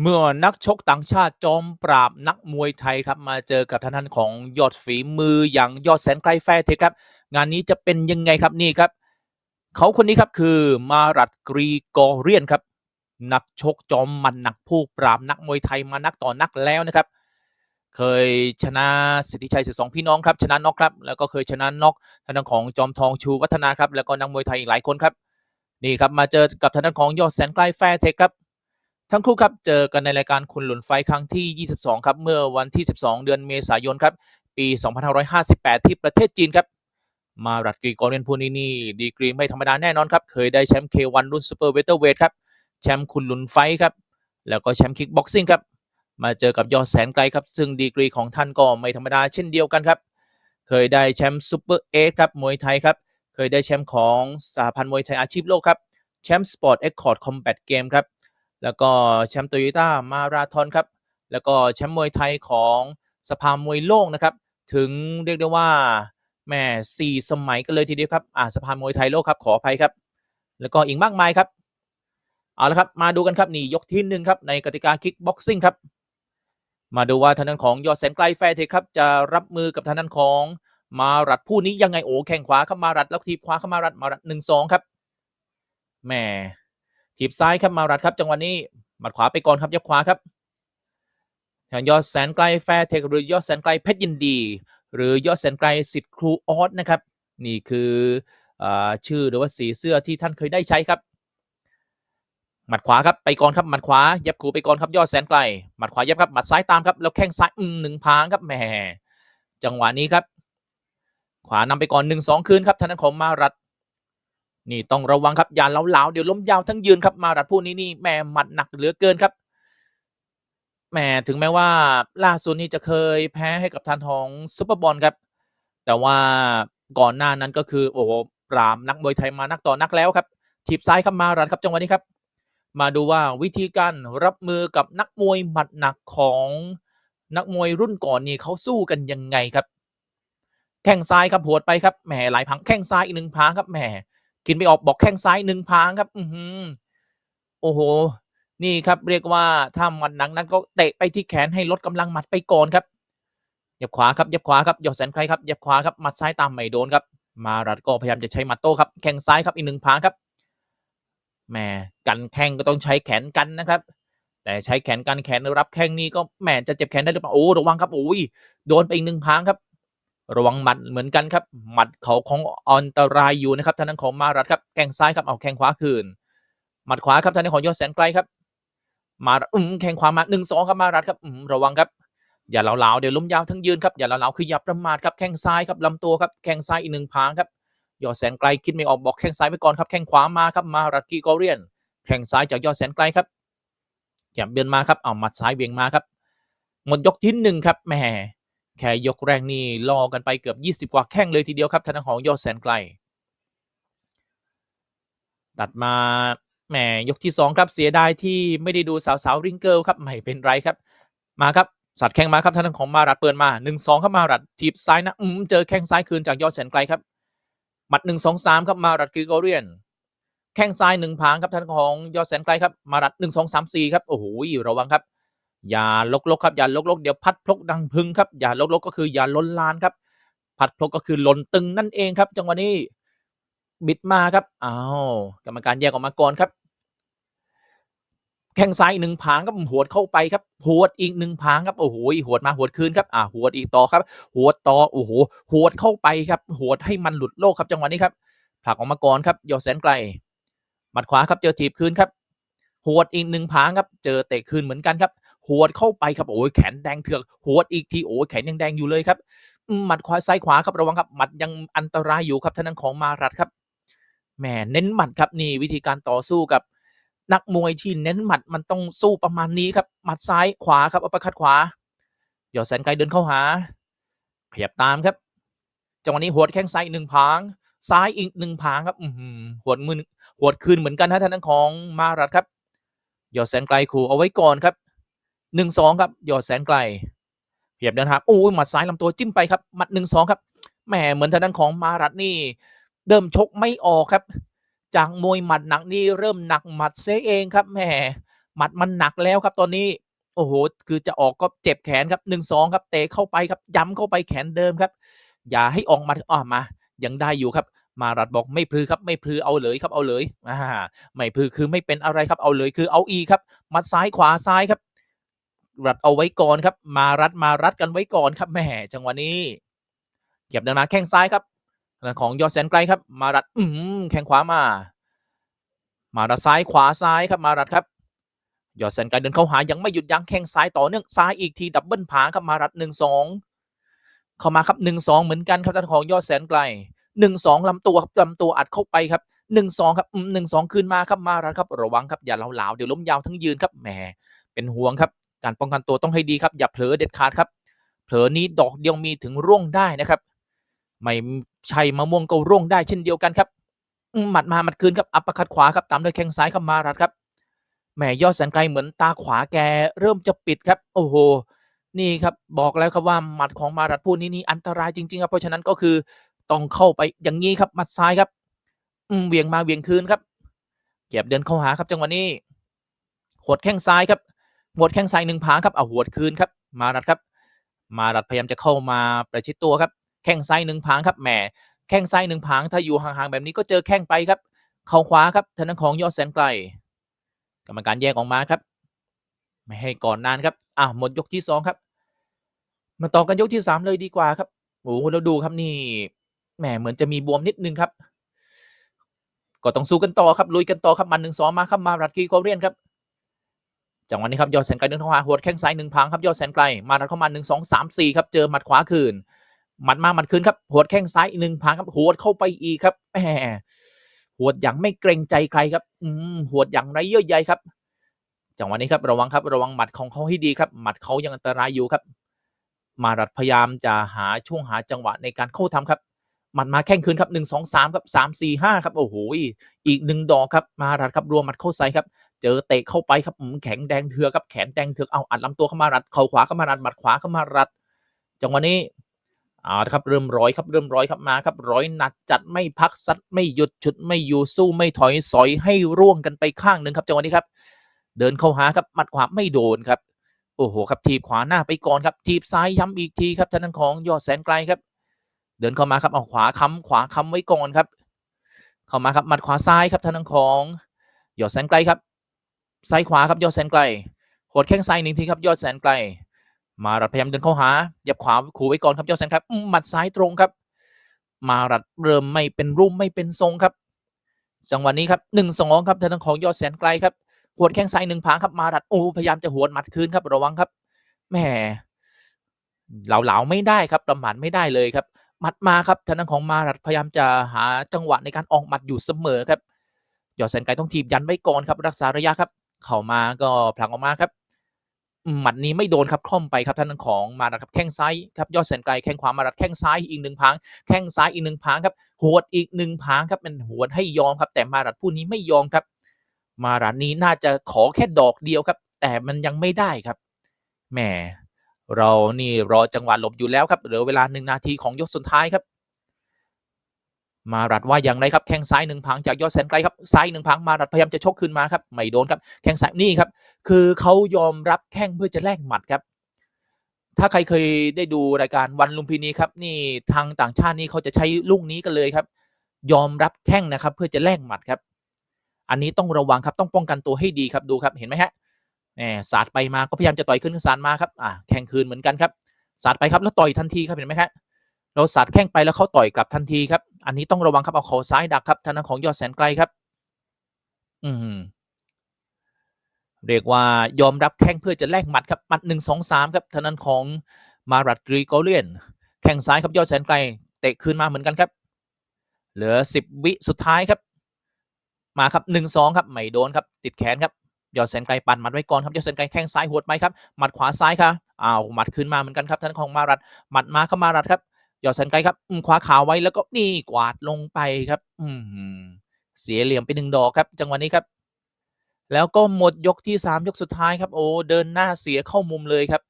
เมื่อนักชกต่างชาติจอมปราบนักมวยไทยครับมาเจอกับทางด้านของยอดฝีมืออย่างยอดแสนไกลแฟร์เทคครับ งานนี้จะเป็นยังไงครับนี่ครับ เขาคนนี้ครับคือมารัดกรีกอเรียนครับ นักชกจอมมันหนักผู้ปราบนักมวยไทยมานักต่อนักแล้วนะครับ เคยชนะสิทธิชัยสิสองพี่น้องครับชนะน็อกครับแล้วก็เคยชนะน็อกทางด้านของจอมทองชูวัฒนาครับแล้วก็นักมวยไทยอีกหลายคนครับนี่ครับมาเจอกับทางด้านของยอดแสนไกลแฟร์เทครับ ทั้งคู่ครับเจอกันในรายการคุณหลุนไฟครั้งที่ 22 ครับเมื่อวันที่ 12 เดือนเมษายนครับปี 2558 ที่ประเทศจีนครับ มารัดกรีกอเรียนผู้นี้นี่ดีกรีไม่ธรรมดาแน่นอนครับ เคยได้แชมป์ K1 รุ่นซูเปอร์เวเตอร์เวทครับ แชมป์คุณหลุนไฟครับ แล้วก็แชมป์คิกบ็อกซิ่งครับ มาเจอกับยอดแสนไกลครับ ซึ่งดีกรีของท่านก็ไม่ธรรมดาเช่นเดียวกันครับ เคยได้แชมป์ซูเปอร์เอครับมวยไทยครับ เคยได้แชมป์ของสหพันธ์มวยไทยอาชีพโลกครับ แชมป์สปอร์ตเอ็กคอร์ดคอมแบทเกมครับ แล้วก็แชมป์โตโยต้ามาราธอนครับ แล้วก็แชมป์มวยไทยของสภามวยโลกนะครับ ถึงเรียกได้ว่าแม่สี่สมัยกันเลยทีเดียวครับอ่าสภามวยไทยโลกครับขออภัยครับ แล้วก็อีกมากมายครับ เอาละครับ มาดูกันครับนี่ยกที่หนึ่งครับในกติกาคิกบ็อกซิ่งครับ มาดูว่าทางด้านของยอดแสนไกลแฟร์เทคครับจะรับมือกับทางด้านของมารัดผู้นี้ยังไงโอ้แข่งขวาเข้ามารัดแล้วทีบขวาเข้ามารัดมารัดหนึ่งสองครับแหม ถีบซ้ายครับมารัดครับจังหวะนี้หมัดขวาไปก่อนครับยับขวาครับทางยอดแสนไกลแฟร์เทคหรือยอดแสนไกลเพชรยินดี หรือยอดแสนไกลสิทธิ์ครูออสนะครับ นี่คืออชื่อหรือว่าสีเสื้อที่ท่านเคยได้ใช้ครับ หมัดขวาครับไปก่อนครับหมัดขวายับขูไปก่อนครับยอดแสนไกลหมัดขวายับครับหมัดซ้ายตามครับแล้วแข้งซ้ายอืมหนึ่งพางครับแหมจังหวะนี้ครับ ขวานำไปก่อนหนึ่งสองคืนครับทางด้านของมารัด นี่ต้องระวังครับอย่าเหลาๆเดี๋ยวล้มยาวทั้งยืนครับมารัดผู้นี้นี่แม่หมัดหนักเหลือเกินครับแหมถึงแม้ว่าล่าสุดนี้จะเคยแพ้ให้กับทานทองซุปเปอร์บอลครับ แต่ว่าก่อนหน้านั้นก็คือโอ้โหปรามนักมวยไทยมานักต่อนักแล้วครับถีบซ้ายครับมารัดครับจังหวะนี้ครับ มาดูว่าวิธีการรับมือกับนักมวยหมัดหนักของนักมวยรุ่นก่อนนี่เขาสู้กันยังไงครับ แข้งซ้ายครับหัวดไปครับแหมหลายพังแข้งซ้ายอีกหนึ่งพังครับแหม กินไปออกบอกแข้งซ้ายหนึ่งพางครับ อือหือโอ้โห นี่ครับเรียกว่าถ้าหมัดหนังนั้นก็เตะไปที่แขนให้ลดกำลังหมัดไปก่อนครับยับขวาครับยับขวาครับยอดแสนใครครับยับขวาครับหมัดซ้ายตามไม่โดนครับ มารัดก็พยายามจะใช้หมัดโต้ครับแข้งซ้ายครับอีกหนึ่งพางครับแหมกันแข้งก็ต้องใช้แขนกันนะครับ แต่ใช้แขนกันแขนรับแข้งนี่ก็แหมจะเจ็บแขนได้หรือเปล่าโอ้ระวังครับโอ้ยโดนไปอีกหนึ่งพางครับ ระวังหมัดเหมือนกันครับ หมัดเขาของอันตรายอยู่นะครับทางด้านของมารัดครับแข้งซ้ายครับเอาแข้งขวาคืน หมัดขวาครับทางด้านของยอดแสนไกลครับ มาอืมแข้งขวามาหนึ่งสองครับมารัดครับอืมระวังครับ อย่าเหลาๆเดี๋ยวล้มยาวทั้งยืนครับอย่าเหลาๆคืออย่าประมาทครับแข้งซ้ายครับลำตัวครับแข้งซ้ายอีกหนึ่งพางครับยอดแสนไกลคิดไม่ออกบอกแข้งซ้ายไปก่อนครับแข้งขวามาครับมารัดกีกอเรียนแข้งซ้ายจากยอดแสนไกลครับแยบเบียนมาครับเอาหมัดซ้ายเวียงมาครับหมดยกที่หนึ่งครับแหม แค่ยกแรกนี่ล่อกันไปเกือบ 20 กว่าแข้งเลยทีเดียวครับทางด้าของยอดแสนไกล ตัดมาแหมยกที่ 2 ครับเสียดายที่ไม่ได้ดูสาวสาวริงเกิลครับไม่เป็นไรครับ มาครับสัตว์แข้งมาครับทางด้าของมารัดเปิดมา 1-2ครับมารัดทีบซ้ายนะอืมเจอแข้งซ้ายคืนจากยอดแสนไกลครับหมัด 1-2-3 ครับมารัดกิโกเรียน แข้งซ้ายหนึ่งพางครับทางด้าของยอดแสนไกลครับมารัด 1-2-3-4 ครับโอ้โหระวังครับ อย่าลกลกครับอย่าลกลกเดี๋ยวพัดพลกดังพึงครับอย่าลกลกก็คืออย่าล้นลานครับ พัดพลกก็คือหล่นตึงนั่นเองครับ จังหวะนี้บิดมาครับอ้าวกรรมการแยกออกมาก่อนครับ แข้งซ้ายหนึ่งผางครับหวดเข้าไปครับหวดอีกหนึ่งผางครับโอ้โหหวดมาหวดคืนครับอ่าหวดอีกต่อครับหวดต่อโอ้โหหวดเข้าไปครับหวดให้มันหลุดโลกครับจังหวะนี้ครับผลักออกมาก่อนครับยอแสนไกลหมัดขวาครับเจอถีบคืนครับหวดอีกหนึ่งผางครับ เจอเตะคืนเหมือนกันครับ หวดเข้าไปครับโอ้ยแขนแดงเถือกหวดอีกทีโอ้ยแขนยังแดงอยู่เลยครับหมัดขวาซ้ายขวาครับระวังครับหมัดยังอันตรายอยู่ครับท่านั้นของมารัดครับแหมเน้นหมัดครับนี่วิธีการต่อสู้กับ นักมวยที่เน้นหมัดมันต้องสู้ประมาณนี้ครับหมัดซ้ายขวาครับอัปร์คัดขวาหยอดแสนไกลเดินเข้าหา ขยับตามครับจังหวะนี้หวดแข้งซ้ายหนึ่งผางซ้ายอีกหนึ่งผางครับอืมหวดมือหวดคืนเหมือนกันนะท่านั้นของมารัดครับหยอดแสนไกลขู่เอาไว้ก่อนครับ หนึ่งสองครับยอดแสนไกลเพียบเดินทางโอ้ยหมัดซ้ายลำตัวจิ้มไปครับหมัดหนึ่งสองครับแหมเหมือนทางด้านของมารัตนี่เริ่มชกไม่ออกครับ จากมวยหมัดหนักนี่เริ่มหนักหมัดเซเองครับแหมหมัดมันหนักแล้วครับตอนนี้โอ้โห คือจะออกก็เจ็บแขนครับหนึ่งสองครับ เตะเข้าไปครับ ย้ำเข้าไปแขนเดิมครับ อย่าให้ออกมาอ่ามา ยังได้อยู่ครับ มารัดบอกไม่พือครับ ไม่พือเอาเลยครับ เอาเลยอ่าไม่พือคือไม่เป็นอะไรครับ เอาเลยคือเอาอีครับ มัดซ้ายขวาซ้ายครับ รัดเอาไว้ก่อนครับ มารัดมารัดกันไว้ก่อนครับแหม่จังหวะนี้เก็บเดินมาแข้งซ้ายครับของยอดแสนไกลครับ มารัดอืมแข้งขวามา มารัดซ้ายขวาซ้ายครับมารัดครับยอดแสนไกลเดินเข้าหายังไม่หยุดยั้งแข้งซ้ายต่อเนื่องซ้ายอีกทีดับเบิลผางครับมารัดหนึ่งสองเข้ามาครับหนึ่งสองเหมือนกันครับท่านของยอดแสนไกลหนึ่งสองลำตัวครับลำตัวอัดเข้าไปครับหนึ่งสองครับหนึ่งสองคืนมาครับมารัดครับระวังครับอย่าเหลาๆเดี๋ยวล้มยาวทั้งยืนครับแหมเป็นห่วงครับ การป้องกันตัวต้องให้ดีครับ อย่าเผลอเด็ดขาดครับ เผลอนี้ดอกเดียวมีถึงร่วงได้นะครับ ไม่ใช่มะม่วงก็ร่วงได้เช่นเดียวกันครับ หมัดมาหมัดคืนครับ อัปคัดขวาครับ ตามด้วยแข้งซ้ายครับมารัดครับ แหมยอดแสนไกลเหมือนตาขวาแกเริ่มจะปิดครับ โอ้โห นี่ครับบอกแล้วครับว่าหมัดของมารัดผู้นี้นี่อันตรายจริงๆครับ เพราะฉะนั้นก็คือต้องเข้าไปอย่างนี้ครับ หมัดซ้ายครับ อืมเวียงมาเวียงคืนครับ เก็บเดินเข้าหาครับจังหวะนี้หดแข้งซ้ายครับ หดแข้งซ้ายหนึ่งผางครับเอาหวดคืนครับ มารัดครับ มารัดพยายามจะเข้ามาประชิดตัวครับ แข้งซ้ายหนึ่งผางครับแหมแข้งซ้ายหนึ่งผางถ้าอยู่ห่างๆแบบนี้ก็เจอแข้งไปครับ เข่าขวาครับทางด้านของยอดแสนไกล กรรมการแยกออกมาครับ ไม่ให้ก่อนนานครับอะหมดยกที่สองครับ มาต่อกันยกที่สามเลยดีกว่าครับโอ้โหเราดูครับนี่แหมเหมือนจะมีบวมนิดนึงครับ ก็ต้องสู้กันต่อครับลุยกันต่อครับมันหนึ่งสองมาครับมารัดกีโกเรียนครับ จังหวะนี้ครับยอดแสนไกลเดินเข้าหาหัวแข้งซ้ายหนึ่งพังครับยอดแสนไกลมารัดเข้ามาหนึ่งสองสามสี่ครับเจอหมัดขวาคืนหมัดมาหมัดคืนครับหัวแข้งซ้ายหนึ่งพังครับหัวเข้าไปอีกครับแหมหัวอย่างไม่เกรงใจใครครับ อืมหัวอย่างไรเยื่อใยครับ จังหวะนี้ครับระวังครับระวังหมัดของเขาให้ดีครับ หมัดเขายังอันตรายอยู่ครับ มารัดพยายามจะหาช่วงหาจังหวะในการเข้าทำครับหมัดมาแข้งคืนครับหนึ่งสองสามครับสามสี่ห้าครับโอ้โหอีกหนึ่งดอกครับมารัดครับรวมหมัดเข้าใส่ครับ เจอเตะเข้าไปครับแข็งแดงเถือกครับแขนแดงเถือกเอาอัดลำตัวเข้ามารัดเข่าขวาเข้ามารัดหมัดขวาเข้ามารัด จังหวะนี้เอาครับเริ่มร้อยครับเริ่มร้อยครับมาครับร้อยหนัดจัดไม่พักซัดไม่หยุดชุดไม่อยู่สู้ไม่ถอยสอยให้ร่วงกันไปข้างหนึ่งครับจังหวะนี้ครับ เดินเข้าหาครับหมัดขวาไม่โดนครับโอ้โหครับทีบขวาหน้าไปก่อนครับทีบซ้ายย้ำอีกทีครับท่านนั้นของยอดแสนไกลครับ เดินเข้ามาครับเอาขวาค้ำขวาค้ำไว้ก่อนครับ เข้ามาครับหมัดขวาซ้ายครับท่านนั้นของยอดแสนไกลครับ ซ้ายขวาครับยอดแสนไกลโหดแข้งซ้ายหนึ่งทีครับยอดแสนไกล มารัดพยายามเดินเข้าหาหยับขวาขู่ไว้ก่อนครับยอดแสนครับหมัดซ้ายตรงครับ มารัดเริ่มไม่เป็นรูปไม่เป็นทรงครับ จังหวะนี้ครับหนึ่งสองครับทางของยอดแสนไกลครับหวดแข้งซ้ายหนึ่งผางครับมารัดโอ้พยายามจะหวดหมัดคืนครับระวังครับแหมเหลาๆไม่ได้ครับประมาทไม่ได้เลยครับหมัดมาครับทางของมารัดพยายามจะหาจังหวะในการออกหมัดอยู่เสมอครับยอดแสนไกลต้องทีบยันไว้ก่อนครับรักษาระยะครับ เข้ามาก็ผลักออกมาครับหมัดนี้ไม่โดนครับคล่อมไปครับท่านของมารัดครับแข้งซ้ายครับยอดแสนไกลแข้งขวามารัดแข้งซ้ายอีกหนึ่งพังแข้งซ้ายอีกหนึ่งพังครับหวดอีกหนึ่งพังครับเป็นหวดให้ยอมครับ แต่มารัดผู้นี้ไม่ยอมครับ มารัดนี้น่าจะขอแค่ดอกเดียวครับ แต่มันยังไม่ได้ครับแหมเรานี่รอจังหวะหลบอยู่แล้วครับเหลือเวลาหนึ่งนาทีของยกสุดท้ายครับ มารัดว่าอย่างไรครับแข้งซ้ายหนึ่งพังจากยอดแสนไกลครับซ้ายหนึ่งพังมารัดพยายามจะชกขึ้นมาครับไม่โดนครับแข้งซ้ายนี่ครับ คือเขายอมรับแข้งเพื่อจะแลกหมัดครับ ถ้าใครเคยได้ดูรายการวันลุมพินีครับ นี่ทางต่างชาตินี่เขาจะใช้ลูกนี้กันเลยครับ ยอมรับแข้งนะครับ เพื่อจะแลกหมัดครับ อันนี้ต้องระวังครับต้องป้องกันตัวให้ดีครับดูครับเห็นไหมฮะแหมสาดไปมาก็พยายามจะต่อยขึ้นสารมาครับอ่าแข่งคืนเหมือนกันครับสาดไปครับแล้วต่อยทันทีครับเห็นไหมครับ เราสาดแข้งไปแล้วเขาต่อยกลับทันทีครับ อันนี้ต้องระวังครับเอาเข่าซ้ายดักครับทางด้านของยอดแสนไกลครับ อืมเรียกว่ายอมรับแข้งเพื่อจะแลกหมัดครับหมัดหนึ่งสองสามครับทางด้านของมารัดกรีโกเลียน แข้งซ้ายครับยอดแสนไกล เตะคืนมาเหมือนกันครับ เหลือสิบวิสุดท้ายครับ มาครับหนึ่งสองครับไม่โดนครับ ติดแขนครับยอดแสนไกลปั่นหมัดไว้ก่อนครับยอดแสนไกลแข้งซ้ายหัวไหมครับหมัดขวาซ้ายครับอ้าวหมัดขึ้นมาเหมือนกันครับท่านของมารัดหมัดมาเข้ามารัดครับ ยอดแสนไกลครับขวาขาไว้แล้วก็นี่กวาดลงไปครับ อืเสียเหลี่ยมไปหนึ่งดอกครับ จังหวะนี้ครับ แล้วก็หมดยกที่สามยกสุดท้ายครับ โอ้เดินหน้าเสียเข้ามุมเลยครับ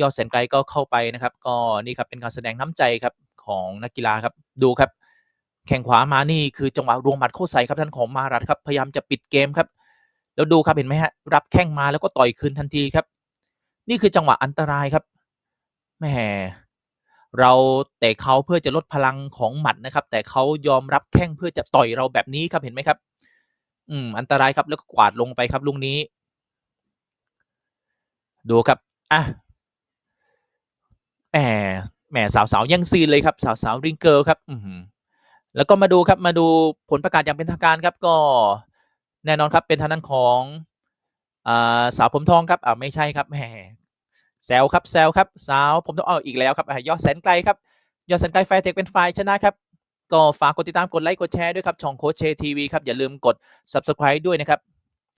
ยอดแสนไกลก็เข้าไปนะครับ ก็นี่ครับเป็นการแสดงน้ำใจครับของนักกีฬาครับ ดูครับ แข่งขวามานี่คือจังหวะรวงหมัดเข้าใส่ครับท่านของมารัดครับพยายามจะปิดเกมครับ แล้วดูครับเห็นไหมฮะรับแข้งมาแล้วก็ต่อยคืนทันทีครับ นี่คือจังหวะอันตรายครับแหม เราเตะเขาเพื่อจะลดพลังของหมัดนะครับ แต่เขายอมรับแข้งเพื่อจะต่อยเราแบบนี้ครับเห็นไหมครับ อืม อันตรายครับแล้วก็กวาดลงไปครับลุงนี้ ดูครับอะแหมแหมสาวๆยังซีนเลยครับ สาวๆริงเกิลครับ อืมแล้วก็มาดูครับมาดูผลประกาศอย่างเป็นทางการครับ ก็แน่นอนครับเป็นทางด้านของอ่าสาวผมทองครับอ่าไม่ใช่ครับแหม แซวครับแซวครับสาวผมต้องเอาอีกแล้วครับอ่ายอดแสนไกลครับยอดแสนไกลไฟเทคเป็นไฟชนะครับก็ฝากกดติดตามกดไลค์กดแชร์ด้วยครับช่องโคชเชทีวีครับอย่าลืมกด subscribe ด้วยนะครับ